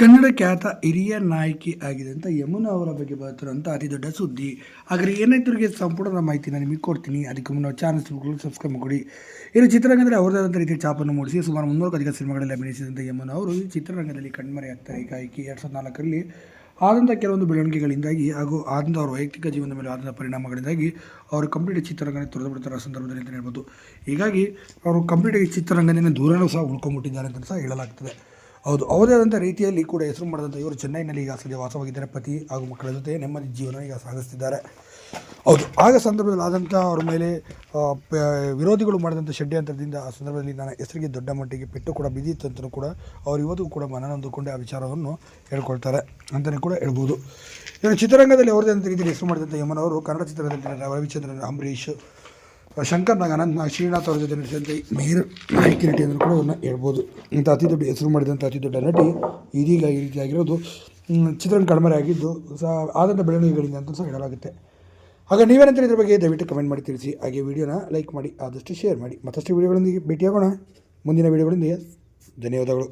ಕನ್ನಡ ಖ್ಯಾತ ಹಿರಿಯ ನಾಯಕಿ ಆಗಿದಂಥ ಯಮುನಾ ಅವರ ಬಗ್ಗೆ ಬರ್ತಿರೋಂಥ ಅತಿ ದೊಡ್ಡ ಸುದ್ದಿ. ಹಾಗಾದರೆ ಏನಾಯ್ತರಿಗೆ ಸಂಪೂರ್ಣ ಮಾಹಿತಿ ನಾನು ನಿಮಗೆ ಕೊಡ್ತೀನಿ. ಅದಕ್ಕೆ ಮುನ್ನ ಚಾನಲ್ ಸಬ್ಸ್ಕ್ರೈಬ್ ಮಾಡಿ ಇನ್ನು ಚಿತ್ರರಂಗದಲ್ಲಿ ಅವರದಾದಂಥ ರೀತಿಯ ಚಾಪನ್ನು ಮೂಡಿಸಿ ಸುಮಾರು ಮುನ್ನೂರಕ್ಕೂ ಅಧಿಕ ಸಿನಿಮಾಗಳಲ್ಲಿ ಅಭಿನಯಿಸಿದಂಥ ಯಮುನಾ ಅವರು ಈ ಚಿತ್ರರಂಗದಲ್ಲಿ ಕಣ್ಮರೆಯಾಗ್ತಾರೆ ಗಾಯಕಿ ಎರಡು ಸಾವಿರದ ನಾಲ್ಕರಲ್ಲಿ ಆದಂಥ ಕೆಲವೊಂದು ಬೆಳವಣಿಗೆಗಳಿಂದಾಗಿ ಹಾಗೂ ಆದಂಥ ಅವರ ವೈಯಕ್ತಿಕ ಜೀವನದ ಮೇಲೆ ಆದಂಥ ಪರಿಣಾಮಗಳಿಂದಾಗಿ ಅವರು ಕಂಪ್ಲೀಟ್ ಚಿತ್ರರಂಗನೇ ತೊರೆದು ಬಿಡ್ತಾರೆ ಸಂದರ್ಭದಲ್ಲಿ ಅಂತ ಹೇಳ್ಬೋದು. ಹೀಗಾಗಿ ಅವರು ಕಂಪ್ಲೀಟ್ ಚಿತ್ರರಂಗದಿಂದ ದೂರನೂ ಸಹ ಉಳ್ಕೊಂಬಿಟ್ಟಿದ್ದಾರೆ ಅಂತ ಸಹ ಹೇಳಲಾಗ್ತದೆ. ಹೌದು ಅವರೇ ಆದಂಥ ರೀತಿಯಲ್ಲಿ ಕೂಡ ಹೆಸರು ಮಾಡಿದಂಥ ಇವರು ಚೆನ್ನೈನಲ್ಲಿ ಈಗ ಸದ್ಯ ವಾಸವಾಗಿದ್ದಾರೆ. ಪತಿ ಹಾಗೂ ಮಕ್ಕಳ ಜೊತೆ ನೆಮ್ಮದಿ ಜೀವನ ಈಗ ಸಾಗಿಸ್ತಿದ್ದಾರೆ. ಹೌದು, ಆಗ ಸಂದರ್ಭದಲ್ಲಿ ಆದಂಥ ಅವರ ಮೇಲೆ ವಿರೋಧಿಗಳು ಮಾಡಿದಂಥ ಷಡ್ಯಂತ್ರದಿಂದ ಆ ಸಂದರ್ಭದಲ್ಲಿ ನನ್ನ ಹೆಸರಿಗೆ ದೊಡ್ಡ ಮಟ್ಟಿಗೆ ಪೆಟ್ಟು ಕೂಡ ಬಿದ್ದಿತ್ತು ಅಂತಲೂ ಕೂಡ ಅವರು ಇವತ್ತು ಕೂಡ ಮನನೊಂದುಕೊಂಡೆ ಆ ವಿಚಾರವನ್ನು ಹೇಳ್ಕೊಳ್ತಾರೆ ಅಂತಲೇ ಕೂಡ ಹೇಳ್ಬೋದು. ಇನ್ನು ಚಿತ್ರರಂಗದಲ್ಲಿ ಅವರದೇ ರೀತಿಯಲ್ಲಿ ಹೆಸರು ಮಾಡಿದಂಥ ಯಮನವರು ಕನ್ನಡ ಚಿತ್ರದಲ್ಲಿ ರವಿಚಂದ್ರನ್, ಅಂಬರೀಷ್ ಶಂಕರ್ ನಾಗ್ ಅನಂತ್ ನಾಗ್ ಶ್ರೀನಾಥ್ ಅವರ ಜೊತೆ ನಟಿಸಿದಂಥ ಮೇರ್ ನಾಯಕಿ ನಟಿ ಅಂತ ಕೂಡ ಅವ್ರನ್ನ ಹೇಳ್ಬೋದು. ಇಂಥ ಅತಿ ದೊಡ್ಡ ಹೆಸರು ಮಾಡಿದಂಥ ಅತಿ ದೊಡ್ಡ ನಟಿ ಇದೀಗ ಈ ರೀತಿಯಾಗಿರೋದು. ಚಿತ್ರ ಚಿತ್ರರಂಗ ಕಡಿಮೆ ಆಗಿದ್ದು ಸಹ ಆದಂಥ ಬೆಳವಣಿಗೆಗಳಿಂದ ಅಂತ ಸಹ ಹೇಳಲಾಗುತ್ತೆ. ಹಾಗೆ ನೀವೇನಂತ ಇದ್ರ ಬಗ್ಗೆ ದಯವಿಟ್ಟು ಕಮೆಂಟ್ ಮಾಡಿ ತಿಳಿಸಿ. ಹಾಗೆ ವಿಡಿಯೋನ ಲೈಕ್ ಮಾಡಿ, ಆದಷ್ಟು ಶೇರ್ ಮಾಡಿ. ಮತ್ತಷ್ಟು ವಿಡಿಯೋಗಳೊಂದಿಗೆ ಭೇಟಿಯಾಗೋಣ. ಮುಂದಿನ ವಿಡಿಯೋಗಳೊಂದಿಗೆ ಧನ್ಯವಾದಗಳು.